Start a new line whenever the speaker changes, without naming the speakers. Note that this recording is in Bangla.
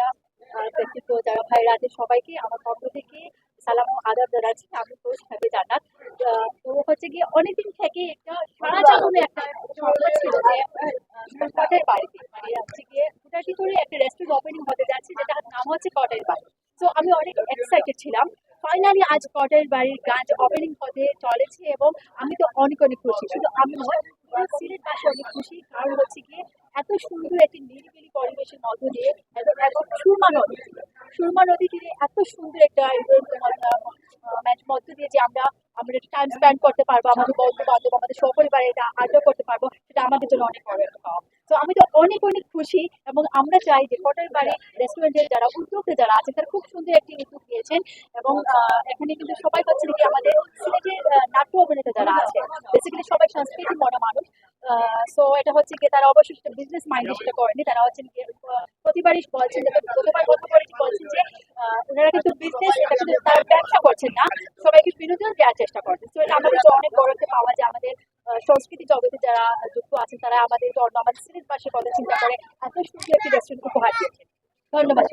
মিডিয়া ব্যক্তিত্ব যারা ভাইরা আছে সবাইকে আমার পক্ষ থেকে সালাম ও আদাব জানাচ্ছি। আমি কোচ থাকি জান্নাত। তো হচ্ছে গিয়ে অনেকদিন থেকে একটা সারা জাগনে একটা স্বপ্ন ছিল যে কটের বাড়িতে মানে হচ্ছে গিয়ে হুটাটি করে একটা রেস্টুরেন্ট ওপেনিং হতে যাচ্ছে, যেটার নাম হচ্ছে কটের বাড়ি। তো আমি অনেক এক্সাইটেড ছিলাম। ফাইনালি আজ কটের বাড়ির গাছ ওপেনিং হতে চলেছে এবং আমি তো অনেক অনেক খুশি। শুধু আমি নয় পুরো সিলেট পাশে অনেক খুশি। কারণ হচ্ছে গিয়ে এত সুন্দর একটি নিরিবিলি পরিবেশের মধ্য দিয়ে এবং সুরমা নদী সুরমা নদী তীরে এত সুন্দর একটা ম্যাচ মধ্য দিয়ে যে আমরা আমরা টাইম স্পেন্ড করতে পারব, আমাদের বন্ধু বান্ধব আমাদের সপরিবারে এটা আড্ডা করতে পারব, সেটা আমাদের জন্য অনেক বড় তো আমি তো অনেক অনেক খুশি এবং আমরা চাই যে কটার বাড়ি রেস্টুরেন্টের যারা উদ্যোক্তা যারা আছে, তারা খুব সুন্দর একটি উদ্যোগ নিয়েছেন এবং এখানে কিন্তু সবাই হচ্ছে কি আমাদের সিলেটের নাট্য অভিনেতা যারা আছে বেসিক্যালি সবাই সংস্কৃতি মনে মানুষ সো এটা হচ্ছে কি তারা অবশ্যই সেটা বিজনেস মাইন্ডে সেটা করেনি। তারা হচ্ছেন গিয়ে প্রতিবারই বলছেন যে কথা বলেছি বলছেন যে ওনারা কিন্তু বিজনেস এটা কিন্তু তারা ব্যবসা করছেন না। সবাইকে বিনোদন দেওয়ার চেষ্টা করছেন। তো এটা আমাদের অনেক বড় একটা পাওয়া যায়। আমাদের সংস্কৃতি জগতে যারা যুক্ত আছেন, তারা আমাদের জন্য, আমাদের সিলেট পাশে কথা চিন্তা করে, এত সুন্দর একটি রেস্টুরেন্ট উপহার দিয়েছেন। ধন্যবাদ